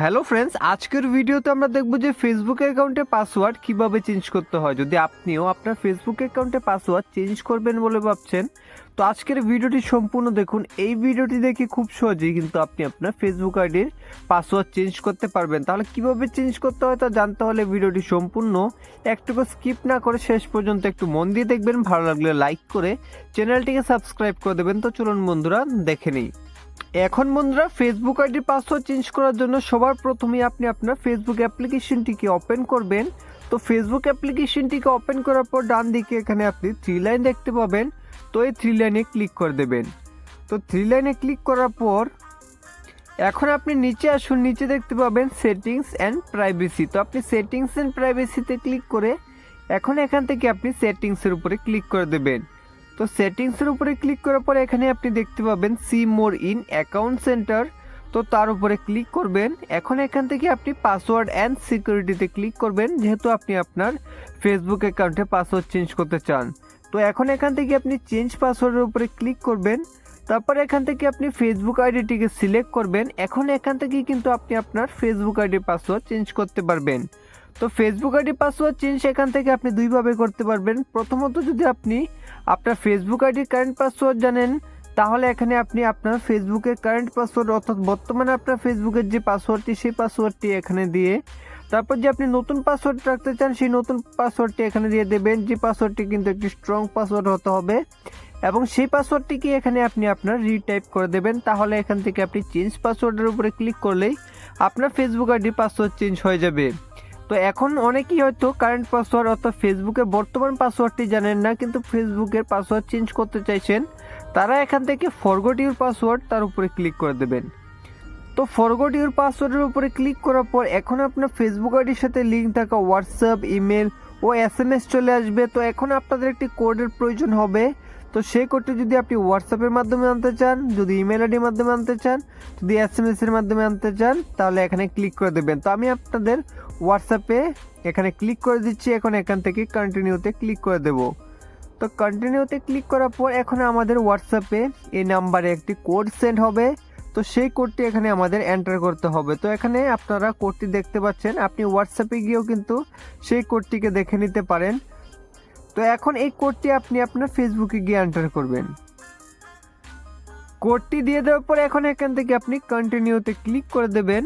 Hello friends, আজকের ভিডিওতে আমরা দেখব যে ফেসবুক অ্যাকাউন্টে পাসওয়ার্ড কীভাবে চেঞ্জ করতে হয়। যদি আপনিও আপনার ফেসবুক অ্যাকাউন্টে পাসওয়ার্ড চেঞ্জ করবেন বলে ভাবছেন, তো আজকের ভিডিওটি সম্পূর্ণ দেখুন। এই ভিডিওটি দেখে খুব সহজেই কিন্তু আপনি আপনার ফেসবুক আইডির পাসওয়ার্ড চেঞ্জ করতে পারবেন। তাহলে কীভাবে চেঞ্জ করতে হয় তা জানতে হলে ভিডিওটি সম্পূর্ণ একটুকু স্কিপ না করে শেষ পর্যন্ত একটু মন দিয়ে দেখবেন। ভালো লাগলে লাইক করে চ্যানেলটিকে সাবস্ক্রাইব করে দেবেন। তো চলুন বন্ধুরা, দেখে নিই। এখন বন্ধুরা ফেসবুক আইডি পাসওয়ার্ড চেঞ্জ করার জন্য সবার প্রথমেই আপনি আপনার ফেসবুক অ্যাপ্লিকেশনটিকে ওপেন করবেন। তো ফেসবুক অ্যাপ্লিকেশনটিকে ওপেন করার পর ডান দিকে এখানে আপনি থ্রি লাইন দেখতে পাবেন। তো এই থ্রি লাইনে ক্লিক করে দেবেন। তো থ্রি লাইনে ক্লিক করার পর এখন আপনি নিচে আসুন, নিচে দেখতে পাবেন সেটিংস অ্যান্ড প্রাইভেসি তো আপনি সেটিংস অ্যান্ড প্রাইভেসিতে ক্লিক করে এখন এখান থেকে আপনি সেটিংসের উপরে ক্লিক করে দেবেন। তো সেটিংসের উপরে ক্লিক করার পরে এখানে আপনি দেখতে পাবেন see more in account center. তো তার উপরে ক্লিক করবেন। এখন এখান থেকে আপনি পাসওয়ার্ড অ্যান্ড সিকিউরিটিতে ক্লিক করবেন, যেহেতু আপনি আপনার ফেসবুক অ্যাকাউন্টে পাসওয়ার্ড চেঞ্জ করতে চান। তো এখন এখান থেকে আপনি চেঞ্জ পাসওয়ার্ডের উপরে ক্লিক করবেন। তারপর এখান থেকে আপনি ফেসবুক আইডিটিকে সিলেক্ট করবেন। এখন এখান থেকে কিন্তু আপনি আপনার ফেসবুক আইডি পাসওয়ার্ড চেঞ্জ করতে পারবেন। তো ফেসবুক আইডি পাসওয়ার্ড চেঞ্জ এখান থেকে আপনি দুইভাবে করতে পারবেন। প্রথমত যদি আপনি আপনার ফেসবুক আইডির কারেন্ট পাসওয়ার্ড জানেন, তাহলে এখানে আপনি আপনার ফেসবুকের কারেন্ট পাসওয়ার্ড অর্থাৎ বর্তমানে আপনার ফেসবুকের যে পাসওয়ার্ডটি সেই পাসওয়ার্ডটি এখানে দিয়ে, তারপর যে আপনি নতুন পাসওয়ার্ড রাখতে চান, সেই নতুন পাসওয়ার্ডটি এখানে দিয়ে দেবেন, যে পাসওয়ার্ডটি কিন্তু একটি স্ট্রং পাসওয়ার্ড হতে হবে। এবং সেই পাসওয়ার্ডটিকে এখানে আপনি আপনার রিটাইপ করে দেবেন, তাহলে এখান থেকে আপনি চেঞ্জ পাসওয়ার্ডের উপরে ক্লিক করলেই আপনার ফেসবুক আইডি পাসওয়ার্ড চেঞ্জ হয়ে যাবে। তো এখন অনেকেই হয়তো কারেন্ট পাসওয়ার্ড অর্থাৎ ফেসবুকের বর্তমান পাসওয়ার্ডটি জানেন না, কিন্তু ফেসবুকের পাসওয়ার্ড চেঞ্জ করতে চাইছেন, তারা এখান থেকে ফরগট ইউর পাসওয়ার্ড তার উপরে ক্লিক করে দেবেন। তো ফরগট ইউর পাসওয়ার্ডের উপরে ক্লিক করার পর এখন আপনার ফেসবুক আইডির সাথে লিঙ্ক থাকা হোয়াটসঅ্যাপ ইমেল ও এস এম এস চলে আসবে, তো এখন আপনাদের একটি কোডের প্রয়োজন হবে। তো সেই কোডটি যদি আপনি হোয়াটসঅ্যাপের মাধ্যমে আনতে চান, যদি ইমেল আইডির মাধ্যমে আনতে চান, যদি এস এম এর মাধ্যমে আনতে চান, তাহলে এখানে ক্লিক করে দেবেন। তো আমি আপনাদের হোয়াটসঅ্যাপে এখানে ক্লিক করে দিচ্ছি, এখন এখান থেকে কন্টিনিউতে ক্লিক করে দেব। তো কন্টিনিউতে ক্লিক করার পর এখন আমাদের হোয়াটসঅ্যাপে এই নাম্বারে একটি কোড সেন্ড হবে। তো সেই কোডটি এখানে আমাদের এন্টার করতে হবে। তো এখানে আপনারা কোডটি দেখতে পাচ্ছেন, আপনি হোয়াটসঅ্যাপে গিয়েও কিন্তু সেই কোডটিকে দেখে নিতে পারেন। তো এখন এই কোডটি আপনি আপনার ফেসবুকে গিয়ে এন্টার করবেন। কোডটি দিয়ে দেওয়ার পর এখন এখান থেকে আপনি কন্টিনিউতে ক্লিক করে দেবেন।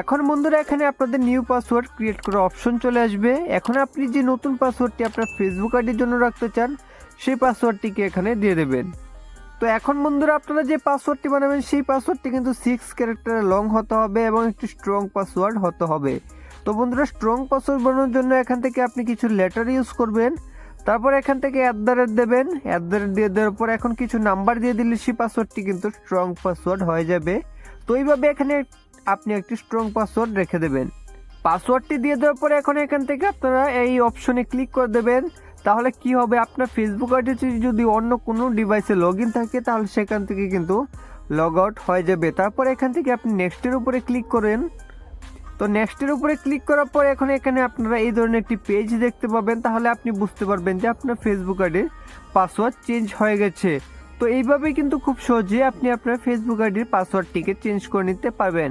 এখন বন্ধুরা, এখানে আপনাদের নিউ পাসওয়ার্ড ক্রিয়েট করার অপশন চলে আসবে। এখন আপনি যে নতুন পাসওয়ার্ডটি আপনার ফেসবুক আইডির জন্য রাখতে চান, সেই পাসওয়ার্ডটিকে এখানে দিয়ে দেবেন। তো এখন বন্ধুরা আপনারা যে পাসওয়ার্ডটি বানাবেন, সেই পাসওয়ার্ডটি কিন্তু সিক্স ক্যারেক্টারে লং হতে হবে এবং একটি স্ট্রং পাসওয়ার্ড হতে হবে। তো বন্ধুরা স্ট্রং পাসওয়ার্ড বানানোর জন্য এখান থেকে আপনি কিছু লেটার ইউজ করবেন। তারপর এখান থেকে অ্যাট দ্য রেট দেবেন। অ্যাট দ্য রেট দিয়ে দেওয়ার পর এখন কিছু নাম্বার দিয়ে দিলে সেই পাসওয়ার্ডটি কিন্তু স্ট্রং পাসওয়ার্ড হয়ে যাবে। তো এইভাবে এখানে আপনি একটি স্ট্রং পাসওয়ার্ড রেখে দেবেন। পাসওয়ার্ডটি দিয়ে দেওয়ার পরে এখন এখান থেকে আপনারা এই অপশনে ক্লিক করে দেবেন। তাহলে কি হবে? আপনার ফেসবুক আইডি যদি অন্য কোনো ডিভাইসে লগ ইন থাকে, তাহলে সেখান থেকে কিন্তু লগ আউট হয়ে যাবে। তারপর এখান থেকে আপনি নেক্সটের উপরে ক্লিক করেন। তো নেক্সটের উপরে ক্লিক করার পর এখন এখানে আপনারা এই ধরনের একটি পেজ দেখতে পাবেন। তাহলে আপনি বুঝতে পারবেন যে আপনার ফেসবুক আইডির পাসওয়ার্ড চেঞ্জ হয়ে গেছে। তো এইভাবে কিন্তু খুব সহজে আপনি আপনার ফেসবুক আইডির পাসওয়ার্ডটিকে চেঞ্জ করে নিতে পারবেন।